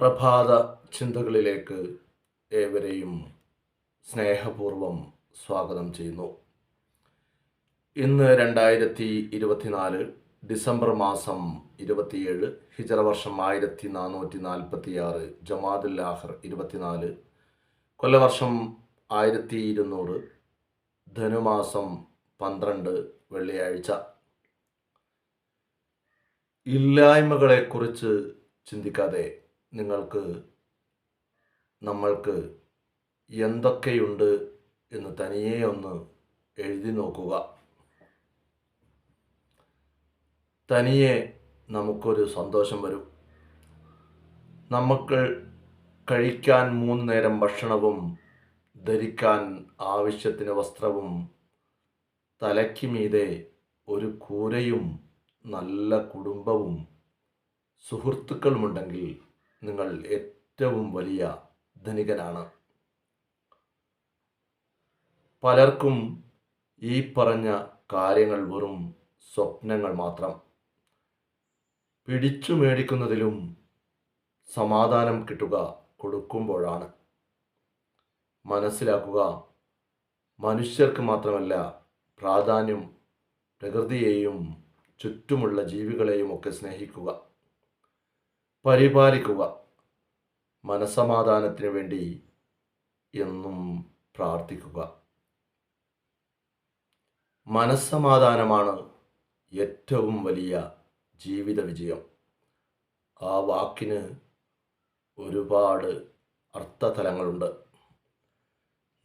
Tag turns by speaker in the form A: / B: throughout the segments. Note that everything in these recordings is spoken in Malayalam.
A: പ്രഭാത ചിന്തകളിലേക്ക് ഏവരെയും സ്നേഹപൂർവം സ്വാഗതം ചെയ്യുന്നു. ഇന്ന് രണ്ടായിരത്തി ഇരുപത്തിനാല് ഡിസംബർ മാസം ഇരുപത്തിയേഴ് ഹിജറ വർഷം ആയിരത്തി നാനൂറ്റി നാൽപ്പത്തി ആറ് ജമാദുൽ ആഹർ ഇരുപത്തിനാല് കൊല്ലവർഷം ആയിരത്തി ഇരുന്നൂറ് ധനുമാസം പന്ത്രണ്ട് വെള്ളിയാഴ്ച. ഇല്ലായ്മകളെക്കുറിച്ച് ചിന്തിക്കാതെ നിങ്ങൾക്ക് നമ്മൾക്ക് എന്തൊക്കെയുണ്ട് എന്ന് തനിയെ ഒന്ന് എഴുതി നോക്കുക. തനിയെ നമുക്കൊരു സന്തോഷം വരും. നമുക്ക് കഴിക്കാൻ മൂന്ന് നേരം ഭക്ഷണവും ധരിക്കാൻ ആവശ്യത്തിന് വസ്ത്രവും തലയ്ക്ക് മീതെ ഒരു കൂരയും നല്ല കുടുംബവും സുഹൃത്തുക്കളുമുണ്ടെങ്കിൽ നിങ്ങൾ ഏറ്റവും വലിയ ധനികനാണ്. പലർക്കും ഈ പറഞ്ഞ കാര്യങ്ങൾ വെറും സ്വപ്നങ്ങൾ മാത്രം. പിടിച്ചു മേടിക്കുന്നതിലും സമാധാനം കിട്ടുക കൊടുക്കുമ്പോഴാണ്. മനസ്സിലാക്കുക മനുഷ്യർക്ക് മാത്രമല്ല പ്രാധാന്യം പ്രകൃതിയെയും ചുറ്റുമുള്ള ജീവികളെയും ഒക്കെ സ്നേഹിക്കുക. പരിപാലിക്കുക. മനസമാധാനത്തിന് വേണ്ടി എന്നും പ്രാർത്ഥിക്കുക. മനസ്സമാധാനമാണ് ഏറ്റവും വലിയ ജീവിത വിജയം. ആ വാക്കിന് ഒരുപാട് അർത്ഥതലങ്ങളുണ്ട്.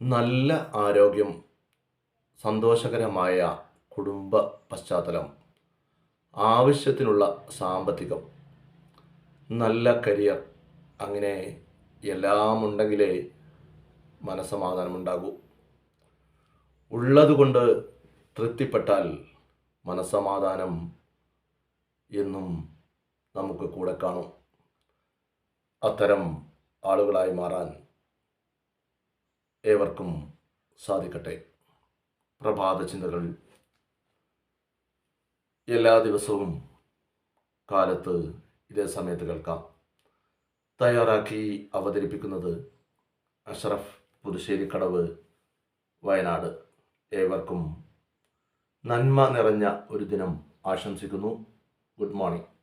A: നല്ല ആരോഗ്യം സന്തോഷകരമായ കുടുംബ പശ്ചാത്തലം ആവശ്യത്തിനുള്ള സാമ്പത്തികം നല്ല കരിയർ. അങ്ങനെ എല്ലാം ഉണ്ടെങ്കിലേ മനസ്സമാധാനമുണ്ടാകൂ. ഉള്ളതുകൊണ്ട് തൃപ്തിപ്പെട്ടാൽ മനസ്സമാധാനം എന്നും നമുക്ക് കൂടെ കാണും. അത്തരം ആളുകളായി മാറാൻ ഏവർക്കും സാധിക്കട്ടെ. പ്രഭാത ചിന്തകൾ എല്ലാ ദിവസവും കാലത്ത് ഇതേ സമയത്ത് കേൾക്കാം. തയ്യാറാക്കി അവതരിപ്പിക്കുന്നത് അഷറഫ് പുതുശ്ശേരിക്കടവ് വയനാട്. ഏവർക്കും നന്മ നിറഞ്ഞ ഒരു ദിനം ആശംസിക്കുന്നു. Good morning.